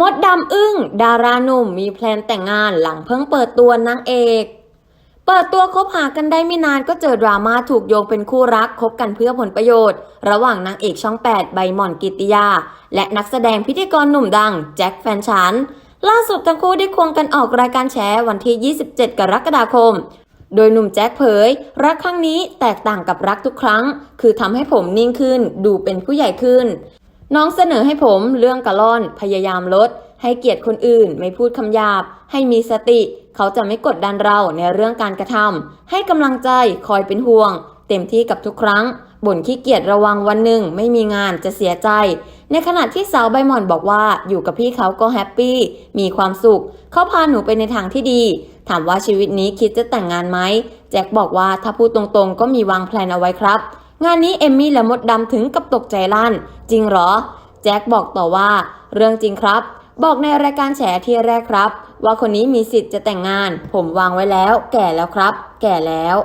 มดดำอึ้ง ดาราหนุ่มมีแพลนแต่งงานหลังเพิ่งเปิดตัวนางเอก เปิดตัวคบหากันได้ไม่นานก็เจอดราม่าถูกโยงเป็นคู่รักคบกันเพื่อผลประโยชน์ ระหว่างนางเอกช่อง 8 ใบหม่อนกิตติยา และนักแสดงพิธีกรหนุ่มดัง แจ็คแฟนฉัน ล่าสุดทั้งคู่ได้ควงกันออกรายการแฉวันที่ 27 กรกฎาคม โดยหนุ่มแจ็คเผย รักครั้งนี้แตกต่างกับรักทุกครั้ง คือทำให้ผมนิ่งขึ้น ดูเป็นผู้ใหญ่ขึ้น น้องเสนอให้ผมเรื่องกะล่อน พยายามลด ให้เกียรติคนอื่น ไม่พูดคำหยาบ ให้มีสติ เขาจะไม่กดดันเราในเรื่องการกระทำให้กำลังใจคอยเป็นห่วง เต็มที่กับทุกครั้ง บ่นขี้เกียจระวังวันหนึ่งไม่มีงานจะเสียใจ ในขณะที่สาวใบหม่อนบอกว่าอยู่กับพี่เขาก็แฮปปี้มีความสุข เขาพาหนูไปในทางที่ดี ถามว่าชีวิตนี้คิดจะแต่งงานไหมแจ็คบอกว่าถ้าพูดตรงๆ ก็มีวางแผนเอาไว้ครับ งานนี้เอมมี่และมดดำถึงกับตกใจลั่น จริงเหรอ แจ็คบอกต่อว่า เรื่องจริงครับ บอกในรายการแฉที่แรกครับ ว่าคนนี้มีสิทธิ์จะแต่งงาน ผมวางไว้แล้ว แก่แล้วครับ แก่แล้ว